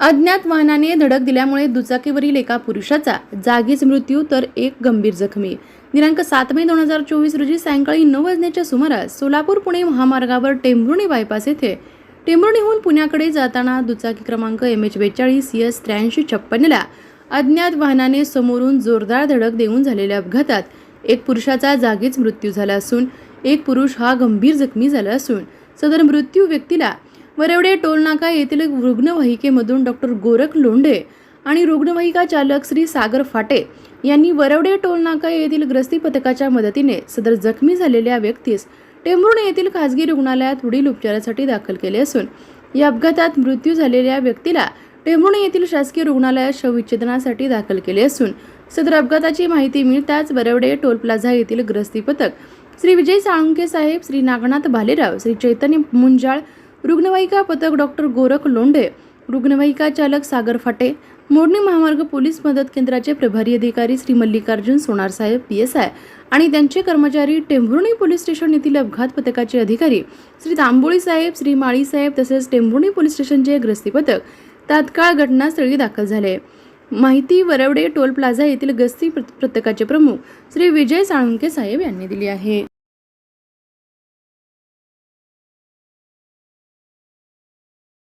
अज्ञात वाहनाने धडक दिल्यामुळे दुचाकीवरील एका पुरुषाचा जागीच मृत्यू तर एक गंभीर जखमी. दिनांक सात मे दोन हजार चोवीस रोजी सायंकाळी नऊ वाजण्याच्या सुमारास सोलापूर पुणे महामार्गावर टेंभुर्णी बायपास येथे टेंभुर्णीहून पुण्याकडे जाताना दुचाकी क्रमांक एम एच बेचाळीस एस त्र्याऐंशी छप्पन्नला अज्ञात वाहनाने समोरून जोरदार धडक देऊन झालेल्या अपघातात एक पुरुषाचा जागीच मृत्यू झाला असून एक पुरुष हा गंभीर जखमी झाला असून सदर मृत्यू व्यक्तीला वरवडे टोलनाका येथील रुग्णवाहिकेमधून डॉक्टर गोरख लोंढे आणि रुग्णवाहिका चालक श्री सागर फाटे यांनी वरवडे टोलनाका येथील ग्रस्ती पथकाच्या मदतीने सदर जखमी झालेल्या व्यक्तीस टेंभुर्ण येथील खासगी रुग्णालयात पुढील उपचारासाठी दाखल केले असून या अपघातात मृत्यू झालेल्या व्यक्तीला टेंभुर्णी येथील शासकीय रुग्णालयात शवविच्छेदनासाठी दाखल केले असून सदर अपघाताची माहिती मिळताच वरवडे टोल प्लाझा येथील ग्रस्ती पथक श्री विजय साळुंके साहेब श्री नागनाथ भालेराव श्री चैतन्य मुंजाळ रुग्णवाहिका पथक डॉक्टर गोरख लोंढे रुग्णवाहिका चालक सागर फाटे मोडणी महामार्ग पोलीस मदत केंद्राचे प्रभारी अधिकारी श्री मल्लिकार्जुन सोनारसाहेब पी एस आय आणि त्यांचे कर्मचारी टेंभुर्णी पोलीस स्टेशन येथील अपघात पथकाचे अधिकारी श्री तांबोळी साहेब श्री माळी साहेब तसेच टेंभुर्णी पोलीस स्टेशनचे ग्रस्ती पथक तात्काळ घटनास्थळी दाखल झाले. माहिती वरवडे टोल प्लाझा येथील गस्ती पथकाचे प्रमुख श्री विजय साळुंके साहेब यांनी दिली आहे.